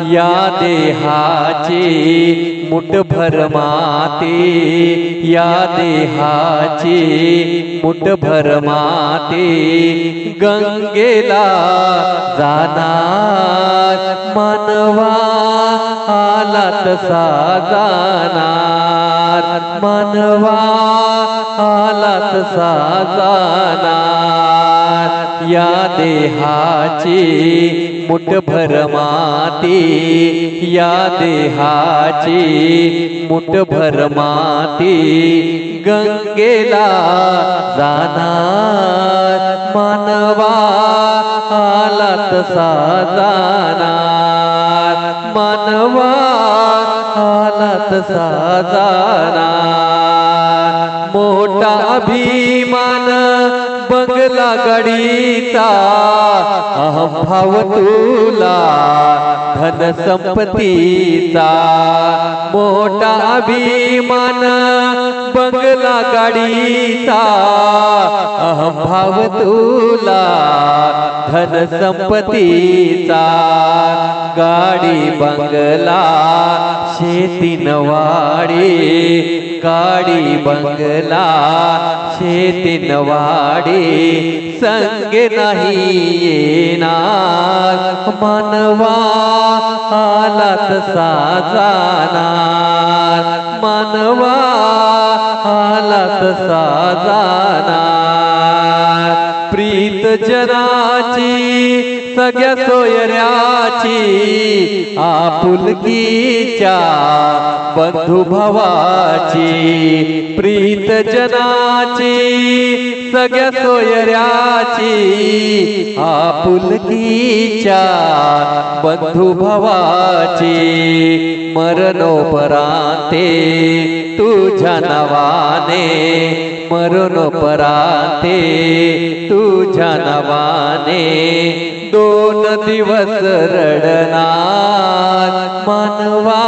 या देहाचे मुठभर माते या देहाचे मुठभर माते गंगेला जाणार मानवा आला तसा जाणार मानवा आला तसा जाणार या देहाचे मुठभर माती या देहाची मुठभर माती गंगेला जाणार मानवा आला तसा जाणार मानवा आला तसा जाणार मोठा अभिमान बंगला गडीचा अहम भाव तुला धन संपत्तीचा. मोठा अभिमान बंगला गाडीचा अहम भाव तुला धन संपत्तीचा. गाडी बंगला शेती नवाडी गाडी बंगला शेती नवाडी संग नाही येणार. मानवा आला तसा जाणार मानवा आला तसा जाणार प्रीत जनाची सगळ्या सोयऱ्याची आपुलकीच्या बंधू भावाची प्रीत जनाची सगळ्या सोयऱ्याची आपुलकीच्या बंधू भावाची मरणोपरांते तुझ्या नावाने मरणोपरांते तुझ्या नवाने दिवस रडणार मानवा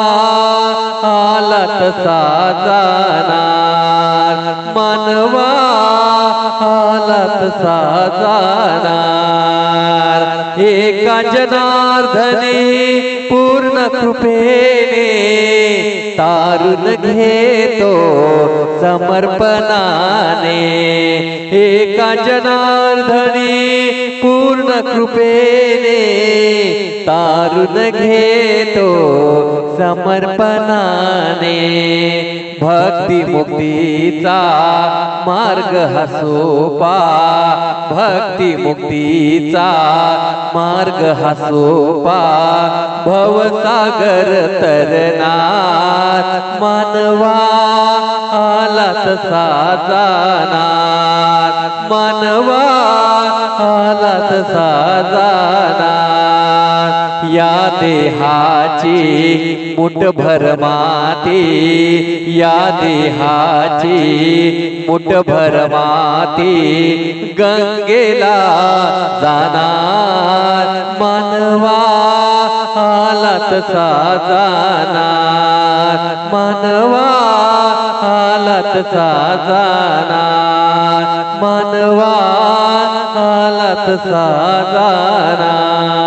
आला तसा जाणार मानवा आला तसा जाणार एका जनार्दने पूर्ण कृपेने तारून घेतो समर्पणाने. एका जनार्दने पूर्ण कृपेने तारून घेतो समर्पणाने. भक्ती मुक्तीचा मार्ग हा सोपा भक्ती मुक्तीचा मार्ग हा सोपा भवसागर तरनार मानवा आला तसा जाणार मानवा आला तसा जाणार देहाची मुठभर माती. या देहाची मुठभर माती. गंगेला जाणार मानवा हालत सा जाणार मानवा हालत सा जाणार मानवा हालत सा जाणार